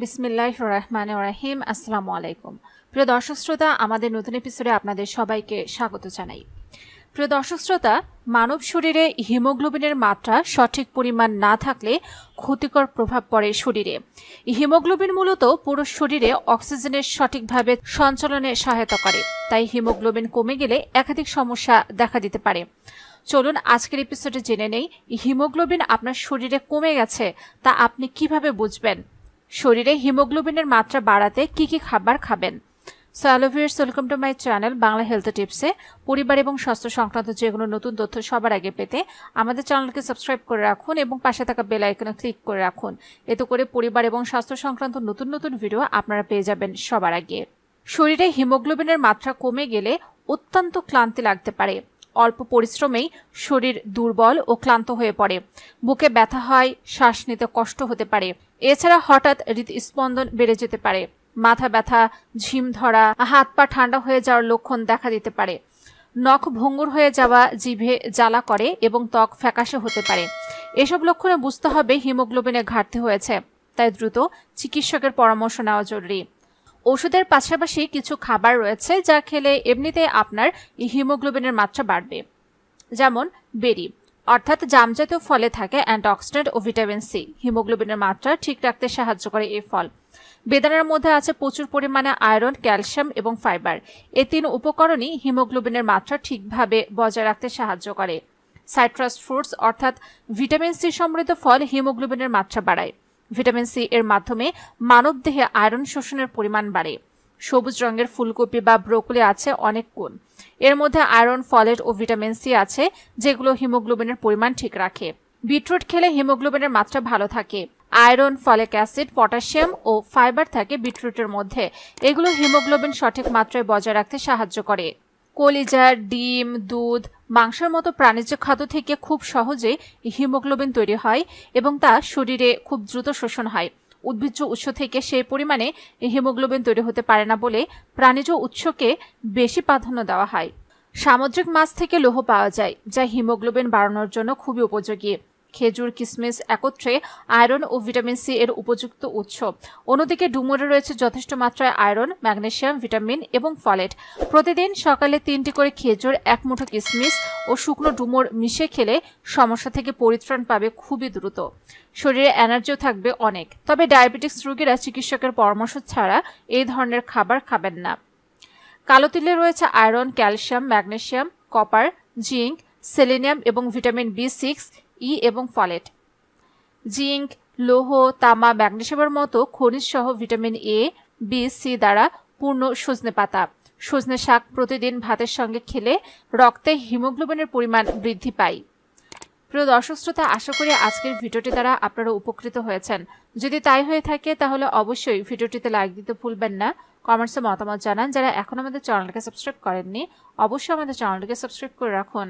বিসমিল্লাহ রহমান রাহিম। আসসালামু আলাইকুম প্রিয় দর্শক শ্রোতা, আমাদের নতুন এপিসোডে আপনাদের সবাইকে স্বাগত জানাই। প্রিয় দর্শক শ্রোতা, মানব শরীরে হিমোগ্লোবিনের মাত্রা সঠিক পরিমাণ না থাকলে ক্ষতিকর প্রভাব পড়ে শরীরে। হিমোগ্লোবিন মূলত পুরো শরীরে অক্সিজেনের সঠিকভাবে সঞ্চালনে সহায়তা করে। তাই হিমোগ্লোবিন কমে গেলে একাধিক সমস্যা দেখা দিতে পারে। চলুন আজকের এপিসোডে জেনে নেই, হিমোগ্লোবিন আপনার শরীরে কমে গেছে তা আপনি কীভাবে বুঝবেন? শরীরে হিমোগ্লোবিনের মাত্রা বাড়াতে কি কি খাবার খাবেন? So welcome to my channel Bangla health টিপসে। পরিবার এবং স্বাস্থ্য সংক্রান্ত যে কোনো নতুন তথ্য সবার আগে পেতে আমাদের চ্যানেলকে সাবস্ক্রাইব করে রাখুন এবং পাশে থাকা বেল আইকনে ক্লিক করে রাখুন। এতে করে পরিবার এবং স্বাস্থ্য সংক্রান্ত নতুন নতুন ভিডিও আপনারা পেয়ে যাবেন সবার আগে। শরীরে হিমোগ্লোবিনের মাত্রা কমে গেলে অত্যন্ত ক্লান্তি লাগতে পারে। অল্প পরিশ্রমেই শরীর দুর্বল ও ক্লান্ত হয়ে পড়ে। বুকে ব্যথা হয়, শ্বাস নিতে কষ্ট হতে পারে। এছাড়া হঠাৎ হৃদস্পন্দন বেড়ে যেতে পারে। মাথা ব্যথা, ঝিম ধরা, হাত পা ঠান্ডা হয়ে যাওয়ার লক্ষণ দেখা দিতে পারে। নখ ভঙ্গুর হয়ে যাওয়া, জিভে জ্বালা করে এবং ত্বক ফ্যাকাশে হতে পারে। এসব লক্ষণে বুঝতে হবে হিমোগ্লোবিনের ঘাটতি হয়েছে, তাই দ্রুত চিকিৎসকের পরামর্শ নেওয়া জরুরি। ওষুধের পাশাপাশি কিছু খাবার রয়েছে যা খেলে এমনিতে আপনার হিমোগ্লোবিনের মাত্রা বাড়বে, যেমন বেরি। অর্থাৎ জামজাতীয় ফলে থাকে অ্যান্টিঅক্সিডেন্ট ও ভিটামিন সি। হিমোগ্লোবিনের মাত্রা ঠিক রাখতে সাহায্য করে এই ফল। বেদানার মধ্যে আছে প্রচুর পরিমাণে আয়রন, ক্যালসিয়াম এবং ফাইবার। এই তিন উপকরণই হিমোগ্লোবিনের মাত্রা ঠিকভাবে বজায় রাখতে সাহায্য করে। সাইট্রাস ফ্রুটস অর্থাৎ ভিটামিন সি সমৃদ্ধ ফল হিমোগ্লোবিনের মাত্রা বাড়ায়। ভিটামিন সি এর মাধ্যমে মানবদেহে আয়রন শোষণের পরিমাণ বাড়ে। সবুজ রঙের ফুলকপি বা ব্রোকলি আছে অনেক গুণ। এর মধ্যে আয়রন, ফলেট ও ভিটামিন সি আছে, যেগুলো হিমোগ্লোবিনের পরিমাণ ঠিক রাখে। বিটরুট খেলে হিমোগ্লোবিনের মাত্রা ভালো থাকে। আয়রন, ফলিক অ্যাসিড, পটাশিয়াম ও ফাইবার থাকে বিটরুটের মধ্যে। এগুলো হিমোগ্লোবিন সঠিক মাত্রায় বজায় রাখতে সাহায্য করে। কলিজা, ডিম, দুধ, মাংসের মতো প্রাণীজ খাদ্য থেকে খুব সহজে হিমোগ্লোবিন তৈরি হয় এবং তা শরীরে খুব দ্রুত শোষণ হয়। উদ্ভিজ্জ উৎস থেকে সেই পরিমাণে হিমোগ্লোবিন তৈরি হতে পারে না বলে প্রাণীজ উৎসকে বেশি প্রাধান্য দেওয়া হয়। সামুদ্রিক মাছ থেকে লোহ পাওয়া যায়, যা হিমোগ্লোবিন বাড়ানোর জন্য খুবই উপযোগী। খেজুর, কিসমিস একত্রে আয়রন ও ভিটামিন সি এর উপযুক্ত উৎস। অন্যদিকে ডুমুরে রয়েছে যথেষ্ট মাত্রায় আয়রন ম্যাগনেশিয়াম ভিটামিন এবং ফলেট। প্রতিদিন সকালে তিনটি করে খেজুর, এক মুঠো কিসমিস ও শুকনো ডুমুর মিশে খেলে সমস্যা থেকে পরিত্রাণ পাবে খুবই দ্রুত। শরীরে এনার্জিও থাকবে অনেক। তবে ডায়াবেটিক্স রোগীরা চিকিৎসকের পরামর্শ ছাড়া এই ধরনের খাবার খাবেন না। কালো তিলে রয়েছে iron, calcium magnesium copper, zinc, selenium এবং ভিটামিন বি সিক্স ই এবং ফলেট। জিঙ্ক, লৌহ, তামা ম্যাগনেসিয়ামের মতো খনিজ সহ ভিটামিন এ, বি, সি দ্বারা পূর্ণ সজনে পাতা। সজনে শাক প্রতিদিন ভাতের সঙ্গে খেলে রক্তে হিমোগ্লোবিনের পরিমাণ বৃদ্ধি পায়। প্রিয় দর্শক শ্রোতা, আশা করি আজকের ভিডিওটি দ্বারা আপনারা উপকৃত হয়েছেন। যদি তাই হয়ে থাকে, তাহলে অবশ্যই ভিডিওটিতে লাইক দিতে ভুলবেন না। কমেন্টসে মতামত জানান। যারা এখন আমাদের চ্যানেলকে সাবস্ক্রাইব করেননি, অবশ্যই আমাদের চ্যানেলটিকে সাবস্ক্রাইব করে রাখুন।